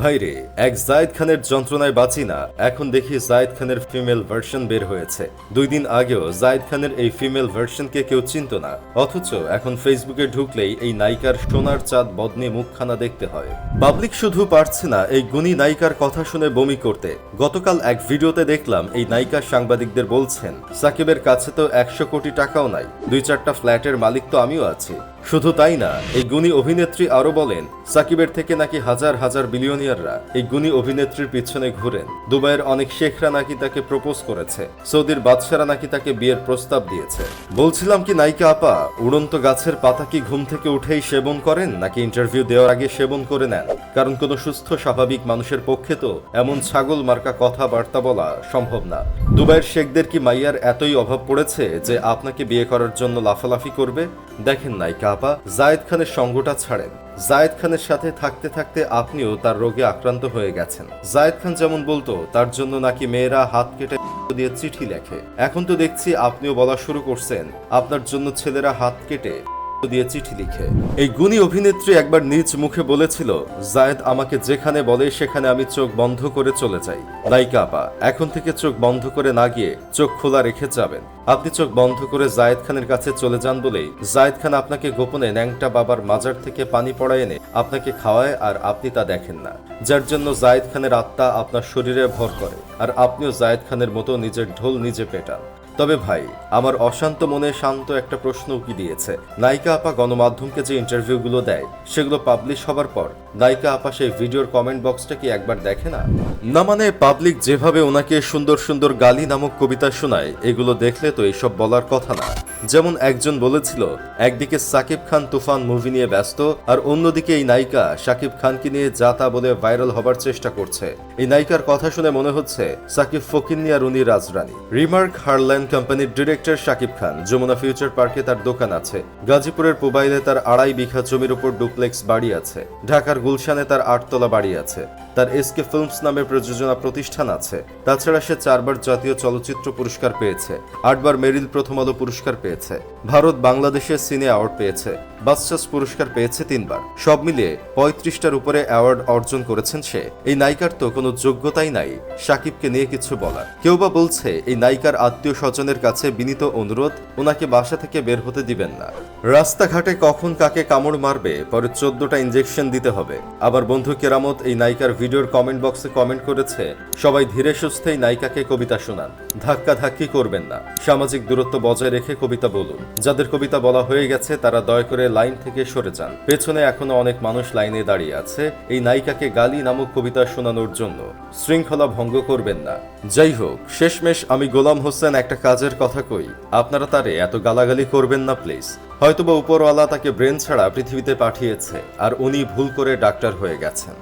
ভাইরে, এক জায়েদ খানের যন্ত্রণায় বাঁচি না। এখন দেখি জায়েদ খানের ফিমেল ভার্সন বের হয়েছে। দুই দিন আগেও জায়েদ খানের এই ফিমেল ভার্সনকে কেউ চিনত না। অথচ এখন ফেসবুকে ঢুকলেই এই নায়িকার সোনার চাঁদ বদনে মুখখানা দেখতে হয়। পাবলিক শুধু পারছে না এই গুণী নায়িকার কথা শুনে বমি করতে। গতকাল এক ভিডিওতে দেখলাম এই নায়িকা সাংবাদিকদের বলছেন, সাকিবের কাছে তো একশো কোটি টাকাও নাই। দুই চারটা ফ্ল্যাটের মালিক তো আমিও আছি। শুধু তাই না, এই গুণী অভিনেত্রী আরও বলেন, সাকিবের থেকে নাকি হাজার হাজার বিলিয়নিয়াররা এই গুণী অভিনেত্রীর পিছনে ঘুরেন। দুবাইয়ের অনেক শেখরা নাকি তাকে প্রপোজ করেছে। সৌদির বাদশারা নাকি তাকে বিয়ের প্রস্তাব দিয়েছে। বলছিলাম কি, নায়িকা আপা, উড়ন্ত গাছের পাতা কি ঘুম থেকে উঠেই সেবন করেন, নাকি ইন্টারভিউ দেওয়ার আগে সেবন করে নেন? কারণ কোনো সুস্থ, স্বাভাবিক মানুষের পক্ষে তো এমন ছাগল মার্কা কথাবার্তা বলা সম্ভব না। দুবাইয়ের শেখদের কি মাইয়ার এতই অভাব পড়েছে যে আপনাকে বিয়ে করার জন্য লাফালাফি করবে? দেখেন নায়িকা আপা, জায়েদ খানের সঙ্গটা ছাড়েন। জায়েদ খানের সাথে থাকতে থাকতে আপনিও তার রোগে আক্রান্ত হয়ে গেছেন। জায়েদ খান যেমন বলতো, তার জন্য নাকি মেয়েরা হাত কেটে দিয়ে চিঠি লেখে। এখন তো দেখছি আপনিও বলা শুরু করছেন, আপনার জন্য ছেলেরা হাত কেটে দিয়ে চিঠি লিখে। এই গুণী অভিনেত্রী একবার নিজ মুখে বলেছিল, জায়েদ আমাকে যেখানে বলে সেখানে আমি চোখ বন্ধ করে চলে যাই। নায়িকা আপা, এখন থেকে চোখ বন্ধ করে না গিয়ে চোখ খোলা রেখে যাবেন। আপনি চোখ বন্ধ করে জায়েদ খানের কাছে চলে যান বলেই জায়েদ খান আপনাকে গোপনে ন্যাংটা বাবার মাজার থেকে পানি পড়ায় এনে আপনাকে খাওয়ায় আর আপনি তা দেখেন না। যার জন্য জায়েদ খানের আত্মা আপনার শরীরে ভর করে, আর আপনিও জায়েদ খানের মতো নিজের ঢোল নিজে পেটান। তবে ভাই, আমার অশান্ত মনে শান্ত একটা প্রশ্ন উকি দিয়েছে। নায়িকা আপা গণমাধ্যমকে যে ইন্টারভিউগুলো দেয়, সেগুলো পাবলিশ হবার পর নায়িকা আপা সেই ভিডিওর কমেন্ট বক্সটা কি একবার দেখে না? না মানে পাবলিক যেভাবে ওনাকে সুন্দর সুন্দর গালি নামক কবিতা শোনায়, এগুলো দেখলে তো এইসব বলার কথা না। যেমন একজন বলেছিল, একদিকে সাকিব খান তুফান মুভি নিয়ে ব্যস্ত, আর অন্যদিকে এই নায়িকা সাকিব খানকে নিয়ে যা তা বলে ভাইরাল হবার চেষ্টা করছে। এই নায়িকার কথা শুনে মনে হচ্ছে সাকিব ফকিন্নি আর উনি রাজরানী। রিমার্ক হারল্যান্ড কোম্পানির ডিরেক্টর সাকিব খান। যমুনা ফিউচার পার্কে তার দোকান আছে। গাজীপুরের পুবাইলে তার আড়াই বিঘা জমির উপর ডুপ্লেক্স বাড়ি আছে। ঢাকার গুলশানে তার আটতলা বাড়ি আছে। তার এসকে ফিল্মস নামে প্রযোজনা প্রতিষ্ঠান আছে। তাছাড়া সে চারবার জাতীয় চলচ্চিত্র পুরস্কার পেয়েছে। আটবার মেরিল প্রথম আলো পুরস্কার পেয়েছে। ভারত বাংলাদেশের সিনে অ্যাওয়ার্ড পেয়েছে। বাসচাস পুরস্কার পেয়েছে তিনবার। সব মিলিয়ে পঁয়ত্রিশটার উপরে অ্যাওয়ার্ড অর্জন করেছেন সে। এই নায়িকার তো কোনো যোগ্যতাই নাই সাকিবকে নিয়ে কিছু বলার। কেউ বা বলছে, এই নায়িকার আত্মীয় স্বজনের কাছে বিনীত অনুরোধ, ওনাকে বাসা থেকে বের হতে দিবেন না। রাস্তাঘাটে কখন কাকে কামড় মারবে, পরে চোদ্দটা ইঞ্জেকশন দিতে হবে। আবার বন্ধু কেরামত এই নায়িকার ভিডিওর কমেন্ট বক্সে কমেন্ট করেছে, সবাই ধীরে সুস্থে এই নায়িকাকে কবিতা শোনান। ধাক্কা ধাক্কি করবেন না। সামাজিক দূরত্ব বজায় রেখে কবিতা বলুন। যাদের কবিতা বলা হয়ে গেছে, তারা দয়া করে লাইন থেকে সরে যান। পেছনে এখনও অনেক মানুষ লাইনে দাঁড়িয়ে আছে, এই নায়িকাকে গালি নামক কবিতা শোনানোর জন্য। শৃঙ্খলা ভঙ্গ করবেন না। যাই হোক, শেষমেশ আমি গোলাম হোসেন একটা কাজের কথা কই, আপনারা তারে এত গালাগালি করবেন না, প্লিজ। হয়তোবা উপরওয়ালা তাকে ব্রেন ছাড়া পৃথিবীতে পাঠিয়েছে, আর উনি ভুল করে ডাক্তার হয়ে গেছেন।